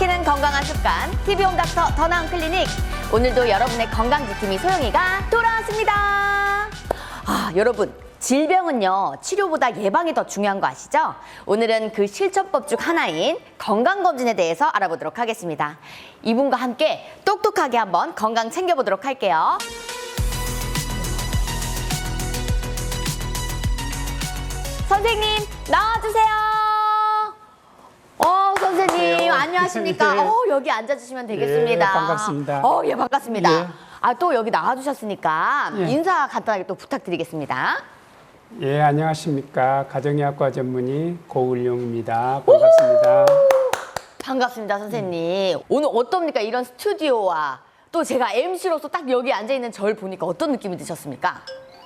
지키는 건강한 습관 TV 홈 닥터 더 나은 클리닉 오늘도 여러분의 건강 지킴이 소영이가 돌아왔습니다. 아 여러분 질병은요 치료보다 예방이 더 중요한 거 아시죠? 오늘은 그 실천법 중 하나인 건강검진에 대해서 알아보도록 하겠습니다. 이분과 함께 똑똑하게 한번 건강 챙겨보도록 할게요. 선생님 나와주세요. 어 선생님. 안녕하십니까? 네. 어 여기 앉아주시면 되겠습니다. 예, 반갑습니다. 어 예 반갑습니다. 예. 아 또 여기 나와주셨으니까 예. 인사 간단하게 또 부탁드리겠습니다. 예, 안녕하십니까. 가정의학과 전문의 고을용입니다. 반갑습니다. 반갑습니다 선생님. 오늘 어떻습니까 이런 스튜디오와 또 제가 MC로서 딱 여기 앉아 있는 절 보니까 어떤 느낌이 드셨습니까?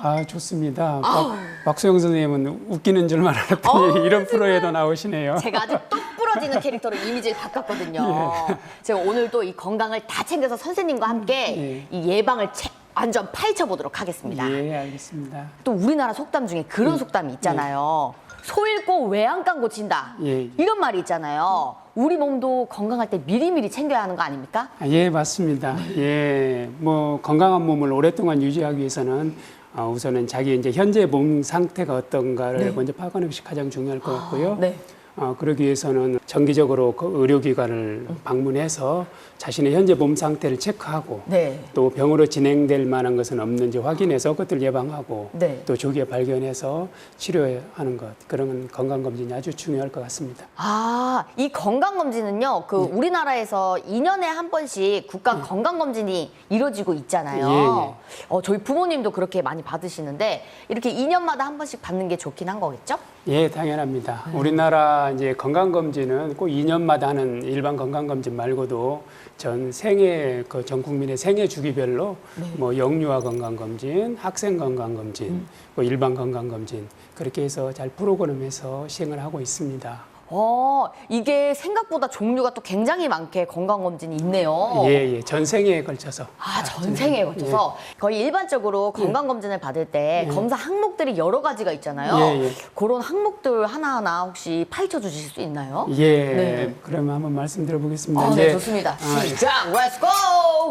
아, 좋습니다. 박, 박수영 선생님은 웃기는 줄만 알았더니 어우, 이런 프로에도 나오시네요. 제가 아주 똑 부러지는 캐릭터로 이미지를 바꿨거든요. 예. 제가 오늘 또 이 건강을 다 챙겨서 선생님과 함께 예. 이 예방을 채- 완전 파헤쳐 보도록 하겠습니다. 예, 알겠습니다. 또 우리나라 속담 중에 그런 속담이 있잖아요. 소 잃고 외양간 고친다. 예, 예. 이런 말이 있잖아요. 우리 몸도 건강할 때 미리미리 챙겨야 하는 거 아닙니까? 아, 예, 맞습니다. 예, 뭐 건강한 몸을 오랫동안 유지하기 위해서는 어, 우선은 자기 이제 현재 몸 상태가 어떤가를 먼저 파악하는 것이 가장 중요할 것 같고요. 네. 어, 그러기 위해서는 정기적으로 그 의료기관을 방문해서 자신의 현재 몸 상태를 체크하고 네. 또 병으로 진행될 만한 것은 없는지 확인해서 그것들 예방하고 네. 또 조기에 발견해서 치료하는 것 그런 건강검진이 아주 중요할 것 같습니다. 아, 이 건강검진은요, 그 네. 우리나라에서 2년에 한 번씩 국가 건강검진이 이루어지고 있잖아요. 예, 예. 어, 저희 부모님도 그렇게 많이 받으시는데, 이렇게 2년마다 한 번씩 받는 게 좋긴 한 거겠죠? 예, 당연합니다. 네. 우리나라 이제 건강검진은 꼭 2년마다 하는 일반 건강검진 말고도 전 생애 그 전 국민의 생애 주기별로 네. 뭐 영유아 건강검진, 학생 건강검진, 음. 뭐 일반 건강검진 그렇게 해서 잘 프로그램해서 시행을 하고 있습니다. 어, 이게 생각보다 종류가 또 굉장히 많게 건강검진이 있네요. 예, 예, 전 생애에 걸쳐서. 아, 전생에 걸쳐서 거의 일반적으로 건강검진을 받을 때 검사 항목들이 여러 가지가 있잖아요. 예, 예. 그런 항목들 하나하나 혹시 파헤쳐 주실 수 있나요? 예, 네. 그러면 한번 말씀드려 보겠습니다. 아, 이제, 네, 좋습니다. 아, 시작! 렛츠 고!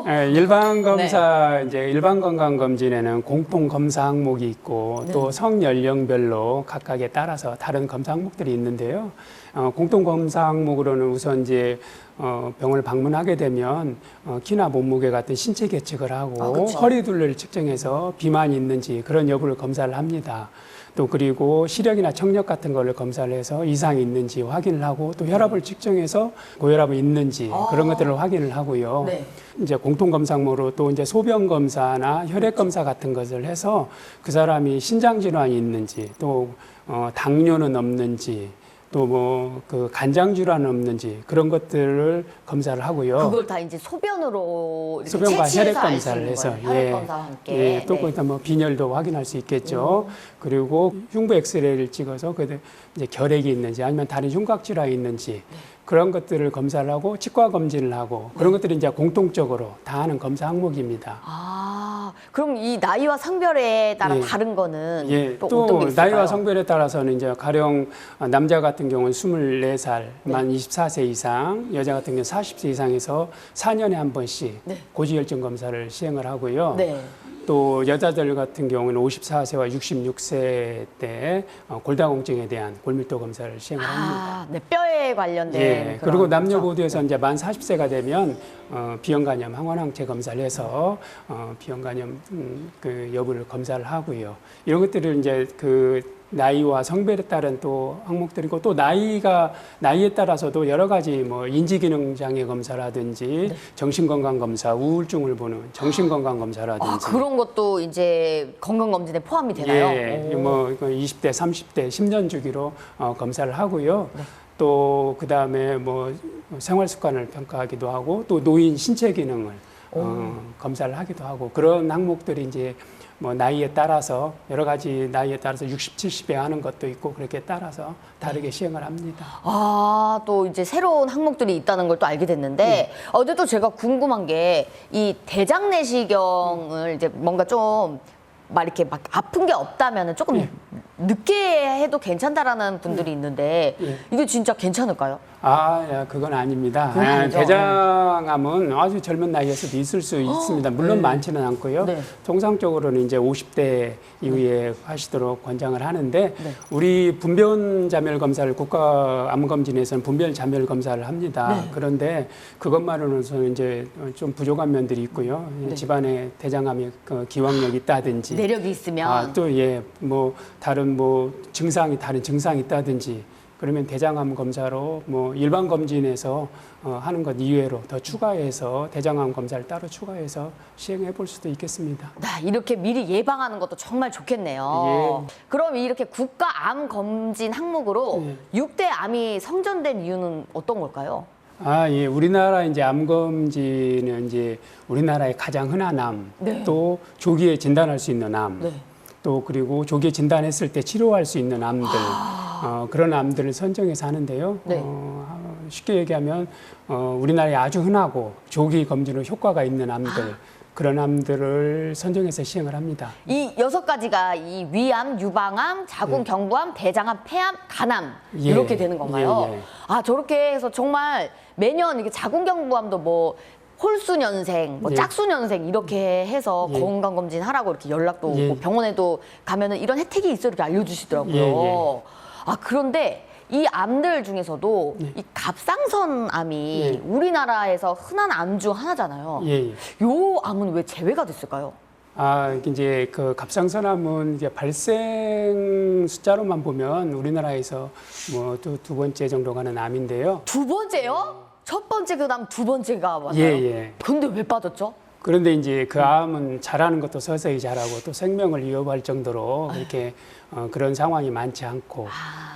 예, 일반 검사 이제 일반 건강 검진에는 공통 검사 항목이 있고 네. 또 성연령별로 각각에 따라서 다른 검사 항목들이 있는데요. 어, 공통 검사 항목으로는 우선 이제 어, 병을 방문하게 되면 어, 키나 몸무게 같은 신체 계측을 하고 아. 허리 둘레를 측정해서 비만이 있는지 그런 여부를 검사를 합니다. 또 그리고 시력이나 청력 같은 거를 검사를 해서 이상이 있는지 확인을 하고 또 혈압을 측정해서 고혈압이 있는지 그런 것들을 확인을 하고요. 네. 이제 공통 검사목으로 또 이제 소변 검사나 혈액 검사 같은 것을 해서 그 사람이 신장 질환이 있는지 또 어, 당뇨는 없는지 또 뭐 그 간장 질환은 없는지 그런 것들을 검사를 하고요. 그걸 다 이제 소변으로 이렇게 소변과 채취해서 혈액 알수 검사를 있는 해서 거예요. 혈액 검사와 함께. 예, 또 네. 거기다 뭐 빈혈도 확인할 수 있겠죠. 그리고 흉부 엑스레이를 찍어서 그 이제 결핵이 있는지 아니면 다른 흉곽 질환이 있는지 네. 그런 것들을 검사를 하고 치과 검진을 하고 그런 것들이 이제 공통적으로 다 하는 검사 항목입니다. 아, 그럼 이 나이와 성별에 따라 예. 다른 거는 예, 또, 어떤 게또 있을까요? 나이와 성별에 따라서는 이제 가령 어, 남자 같은 경우는 24살, 네. 만 24세 이상, 여자 같은 경우는 40세 이상에서 4년에 한 번씩 네. 고지혈증 검사를 시행을 하고요. 네. 또 여자들 같은 경우는 54세와 66세 때 어, 골다공증에 대한 골밀도 검사를 시행을 합니다. 아, 네, 뼈에 관련된 예, 그리고 남녀? 모두에서 이제 만 40세가 되면 어, 비형 간염 항원항체 검사를 해서 어, 비형 간염 음, 그 여부를 검사를 하고요. 이런 것들을 이제 그 나이와 성별에 따른 또 항목들이고 또 나이가 나이에 따라서도 여러 가지 뭐 인지기능 장애 검사라든지 정신건강 검사, 우울증을 보는 정신건강 검사라든지 아, 그런 것도 이제 건강 검진에 포함이 되나요? 예, 오. 뭐 이거 20대, 30대, 10년 주기로 어, 검사를 하고요. 네. 또 그다음에 뭐 생활 습관을 평가하기도 하고 또 노인 신체 기능을 어, 검사를 하기도 하고 그런 항목들이 이제 뭐 나이에 따라서 여러 가지 나이에 따라서 60, 70에 하는 것도 있고 그렇게 따라서 다르게 시행을 합니다. 아, 또 이제 새로운 항목들이 있다는 걸 또 알게 됐는데, 어제 또 제가 궁금한 게, 이 대장 내시경을 이제 뭔가 좀, 막 이렇게 막 아픈 게 없다면 조금 늦게 해도 괜찮다라는 분들이 있는데, 예. 이게 진짜 괜찮을까요? 아, 야, 그건 아닙니다. 아, 아니죠. 대장암은 아주 젊은 나이에서도 있을 수 있습니다. 물론 네. 많지는 않고요. 네. 통상적으로는 이제 50대 이후에 하시도록 권장을 하는데 네. 우리 분변 자멸 검사를 국가 암 검진에서는 분변 자멸 검사를 합니다. 네. 그런데 그것만으로는 이제 좀 부족한 면들이 있고요. 네. 집안에 대장암이 그 기왕력이 있다든지 내력이 있으면 아, 또 예, 뭐 다른 뭐 증상이 다른 증상이 있다든지 그러면 대장암 검사로 뭐 일반 검진에서 어, 하는 것 이외로 더 추가해서 대장암 검사를 따로 추가해서 시행해 볼 수도 있겠습니다. 나 이렇게 미리 예방하는 것도 정말 좋겠네요. 예. 그럼 이렇게 국가 암 검진 항목으로 예. 육 6대 암이 성전된 이유는 어떤 걸까요? 아, 예. 우리나라 이제 암 검진은 이제 우리나라의 가장 흔한 암, 네. 또 조기에 진단할 수 있는 암, 네. 또 그리고 조기에 진단했을 때 치료할 수 있는 암들 어, 그런 암들을 선정해서 하는데요. 아. 네. 어, 쉽게 얘기하면 어, 우리나라에 아주 흔하고 조기 검진으로 효과가 있는 암들 아. 그런 암들을 선정해서 시행을 합니다. 이 여섯 가지가 이 위암, 유방암, 자궁 경부암, 대장암, 폐암, 간암 예. 이렇게 되는 건가요? 예, 예. 아 저렇게 해서 정말 매년 이게 자궁 경부암도 뭐 홀수년생, 뭐 예. 짝수년생 이렇게 해서 예. 건강 검진 하라고 이렇게 연락도 예. 오고 병원에도 가면은 이런 혜택이 있어 이렇게 알려주시더라고요. 아 그런데 이 암들 중에서도 예. 이 갑상선 암이 예. 우리나라에서 흔한 암 중 하나잖아요. 예, 예. 요 암은 왜 제외가 됐을까요? 아, 이제 그 갑상선암은 이제 발생 숫자로만 보면 우리나라에서 뭐두 두 번째 정도 가는 암인데요. 두 번째요? 첫 번째 그다음 두 번째가 맞나요? 예, 예. 근데 왜 빠졌죠? 그런데 이제 그 암은 자라는 것도 서서히 자라고 또 생명을 위협할 정도로 그렇게 어, 그런 상황이 많지 않고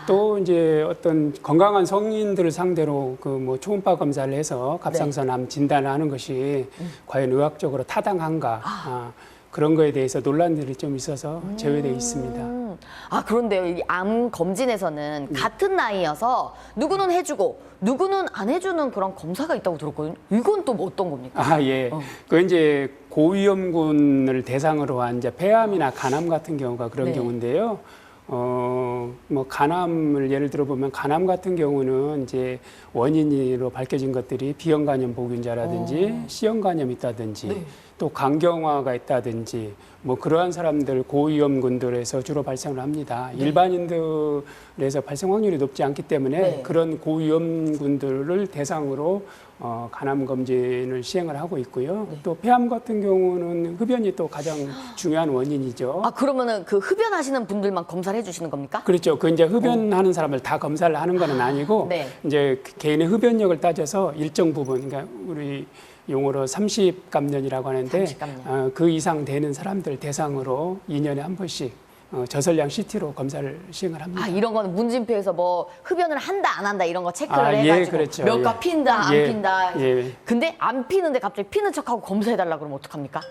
또 이제 어떤 건강한 성인들을 상대로 그 뭐 초음파 검사를 해서 갑상선암 진단을 하는 것이 과연 의학적으로 타당한가? 아, 그런 거에 대해서 논란들이 좀 있어서 제외되어 있습니다. 음, 아 그런데요, 이 암 검진에서는 예. 같은 나이여서 누구는 해주고 누구는 안 해주는 그런 검사가 있다고 들었거든요. 이건 또뭐 어떤 겁니까? 아, 예. 그 이제 고위험군을 대상으로 한 이제 폐암이나 간암 같은 경우가 그런 네. 경우인데요. 어, 뭐 간암을 예를 들어 보면 간암 같은 경우는 이제 원인으로 밝혀진 것들이 비형 간염 보균자라든지 C형 간염이 있다든지 네. 또 강경화가 있다든지 뭐 그러한 사람들 고위험군들에서 주로 발생을 합니다. 일반인들에서 발생 확률이 높지 않기 때문에 네. 그런 고위험군들을 대상으로 어, 간암 검진을 시행을 하고 있고요. 네. 또 폐암 같은 경우는 흡연이 또 가장 중요한 원인이죠. 아 그러면은 그 흡연하시는 분들만 검사를 해주시는 겁니까? 그렇죠. 그 이제 흡연하는 사람을 다 검사를 하는 건 아니고 네. 이제 그 개인의 흡연력을 따져서 일정 부분 그러니까 우리 용어로 30감년이라고 하는데 30감년. 어, 그 이상 되는 사람들 대상으로 2년에 한 번씩 어, 저설량 CT로 검사를 시행을 합니다. 아 이런 거는 문진표에서 뭐 흡연을 한다 안 한다 이런 거 체크를 아, 예, 해가지고 그렇죠. 몇 예. 가 핀다 안 예, 핀다. 예. 근데 안 피는데 갑자기 피는 척하고 검사해달라 그러면 어떡합니까?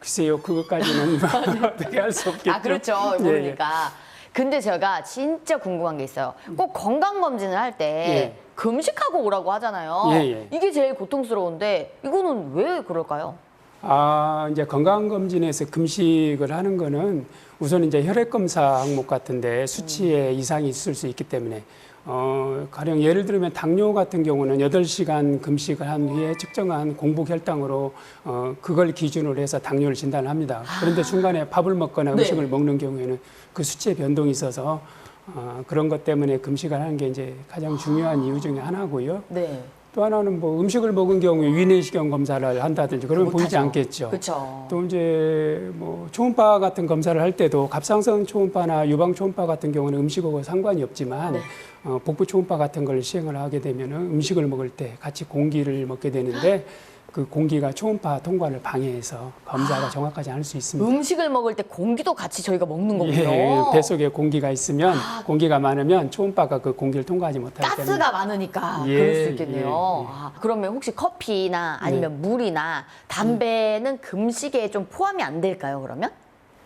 글쎄요, 그것까지는 어떻게 할 수 없겠죠. 아 그렇죠 예, 모르니까. 근데 제가 진짜 궁금한 게 있어요. 꼭 건강 검진을 할때 예. 금식하고 오라고 하잖아요. 예, 예. 이게 제일 고통스러운데 이거는 왜 그럴까요? 아, 이제 건강검진에서 금식을 하는 거는 우선 이제 혈액검사 항목 같은데 수치에 이상이 있을 수 있기 때문에 어, 가령 예를 들면 당뇨 같은 경우는 8시간 금식을 한 후에 측정한 공복 혈당으로 어, 그걸 기준으로 해서 당뇨를 진단을 합니다. 그런데 중간에 밥을 먹거나 네. 음식을 먹는 경우에는 그 수치에 변동이 있어서 어, 그런 것 때문에 금식을 하는 게 이제 가장 중요한 이유 중에 하나고요. 네. 또 하나는 뭐 음식을 먹은 경우에 위내시경 검사를 한다든지 그러면 보이지. 않겠죠. 그렇죠. 또 이제 뭐 초음파 같은 검사를 할 때도 갑상선 초음파나 유방 초음파 같은 경우는 음식하고 상관이 없지만 네. 어, 복부 초음파 같은 걸 시행을 하게 되면은 음식을 먹을 때 같이 공기를 먹게 되는데 그 공기가 초음파 통과를 방해해서 검사가 정확하지 않을 수 있습니다. 음식을 먹을 때 공기도 같이 저희가 먹는 거군요. 예, 뱃속에 공기가 있으면 공기가 많으면 초음파가 그 공기를 통과하지 못하기 때문에 가스가 많으니까 예, 그럴 수 있겠네요. 예, 예. 아, 그러면 혹시 커피나 아니면 물이나 담배는 금식에 좀 포함이 안 될까요? 그러면?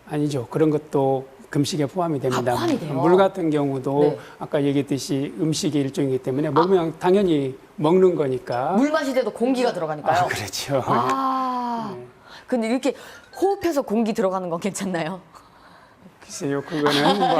아니죠. 그런 것도 금식에 포함이 됩니다. 아, 포함이 돼요? 물 같은 경우도 네. 아까 얘기했듯이 음식의 일종이기 때문에 먹으면 당연히 먹는 거니까. 물 마실 때도 공기가 들어가니까요. 아, 그렇죠. 아, 근데 이렇게 호흡해서 공기 들어가는 건 괜찮나요? 글쎄요, 그거는 뭐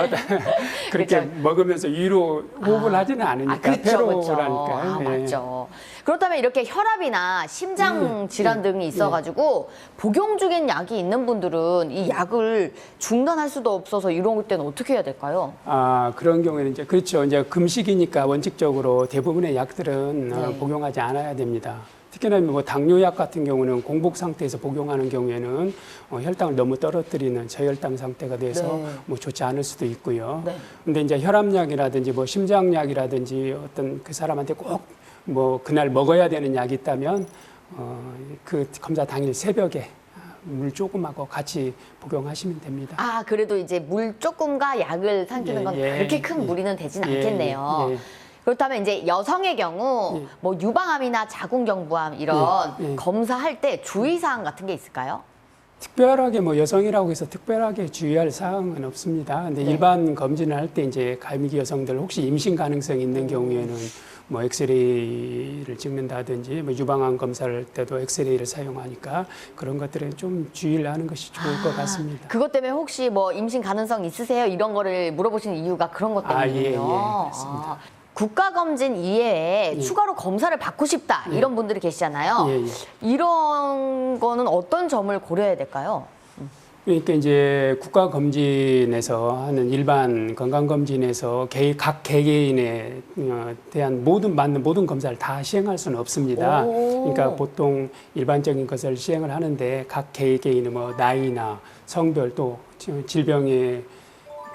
그렇게 그쵸. 먹으면서 위로 호흡을 아. 하지는 않으니까 아, 그렇죠, 그렇죠. 폐로라니까. 아, 예. 맞죠. 그렇다면 이렇게 혈압이나 심장 예, 질환 예, 등이 있어가지고 복용 중인 약이 있는 분들은 이 약을 중단할 수도 없어서 이런 때는 어떻게 해야 될까요? 아 그런 경우에는 이제 그렇죠. 이제 금식이니까 원칙적으로 대부분의 약들은 어, 네. 복용하지 않아야 됩니다. 특히나 뭐 당뇨약 같은 경우는 공복 상태에서 복용하는 경우에는 어, 혈당을 너무 떨어뜨리는 저혈당 상태가 돼서 네. 뭐 좋지 않을 수도 있고요. 네. 근데 이제 혈압약이라든지 뭐 심장약이라든지 어떤 그 사람한테 꼭 뭐 그날 먹어야 되는 약이 있다면 어, 그 검사 당일 새벽에 물 조금하고 같이 복용하시면 됩니다. 아, 그래도 이제 물 조금과 약을 삼키는 예, 건 예, 그렇게 큰 예. 무리는 되진 예, 않겠네요. 예, 예. 그렇다면 이제 여성의 경우 예. 뭐 유방암이나 자궁경부암 이런 예, 예. 검사할 때 주의사항 같은 게 있을까요? 특별하게 뭐 여성이라고 해서 특별하게 주의할 사항은 없습니다. 근데 네. 일반 검진을 할 때 이제 가임기 여성들 혹시 임신 가능성이 있는 경우에는 뭐 엑스레이를 찍는다든지 뭐 유방암 검사를 할 때도 엑스레이를 사용하니까 그런 것들은 좀 주의를 하는 것이 좋을 것 같습니다. 그것 때문에 혹시 뭐 임신 가능성 있으세요? 이런 거를 물어보시는 이유가 그런 것 아, 때문이에요. 예, 예, 맞습니다. 아, 국가 검진 이외에 예. 추가로 검사를 받고 싶다 이런 분들이 계시잖아요. 예, 예. 이런 거는 어떤 점을 고려해야 될까요? 그러니까 이제 국가 검진에서 하는 일반 건강 검진에서 개, 각 개개인에 어, 대한 모든 맞는 모든 검사를 다 시행할 수는 없습니다. 오. 그러니까 보통 일반적인 것을 시행을 하는데 각 개개인의 뭐 나이나 성별 또 지- 질병의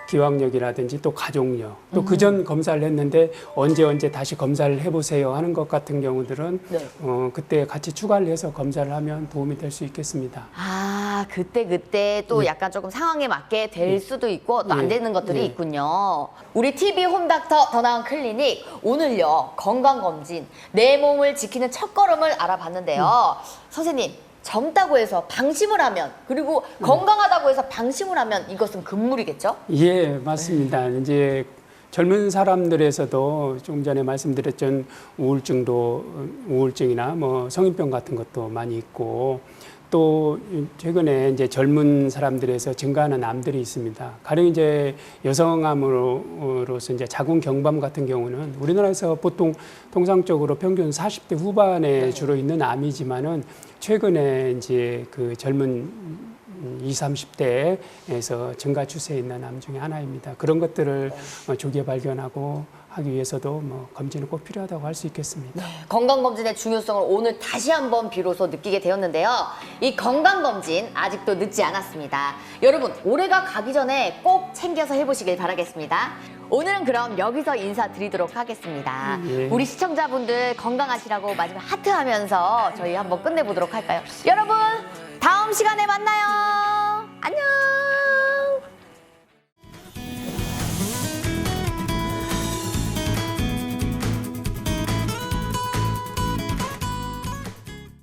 기왕력이라든지 또 가족력 또 음. 그전 검사를 했는데 언제 언제 다시 검사를 해보세요 하는 것 같은 경우들은 네. 어, 그때 같이 추가를 해서 검사를 하면 도움이 될 수 있겠습니다. 아, 그때 그때 또 예. 약간 조금 상황에 맞게 될 수도 있고 또 안 예. 되는 것들이 예. 있군요. 우리 TV 홈닥터 더 나은 클리닉 오늘요 건강 검진 내 몸을 지키는 첫 걸음을 알아봤는데요. 선생님 젊다고 해서 방심을 하면 그리고 건강하다고 해서 방심을 하면 이것은 금물이겠죠? 예, 맞습니다. 이제 젊은 사람들에서도 조금 전에 말씀드렸던 우울증도 우울증이나 뭐 성인병 같은 것도 많이 있고 또 최근에 이제 젊은 사람들에서 증가하는 암들이 있습니다. 가령 이제 여성암으로서 이제 자궁경부암 같은 경우는 우리나라에서 보통 통상적으로 평균 40대 후반에 주로 있는 암이지만은 최근에 이제 그 젊은 20, 30대에서 증가 추세에 있는 암 중에 하나입니다. 그런 것들을 어, 조기에 발견하고 하기 위해서도 뭐 검진은 꼭 필요하다고 할 수 있겠습니다. 건강검진의 중요성을 오늘 다시 한번 비로소 느끼게 되었는데요. 이 건강검진 아직도 늦지 않았습니다. 여러분, 올해가 가기 전에 꼭 챙겨서 해보시길 바라겠습니다. 오늘은 그럼 여기서 인사드리도록 하겠습니다. 예. 우리 시청자분들 건강하시라고 마지막 하트 하면서 저희 한번 끝내보도록 할까요? 여러분, 다음 시간에 만나요. 안녕!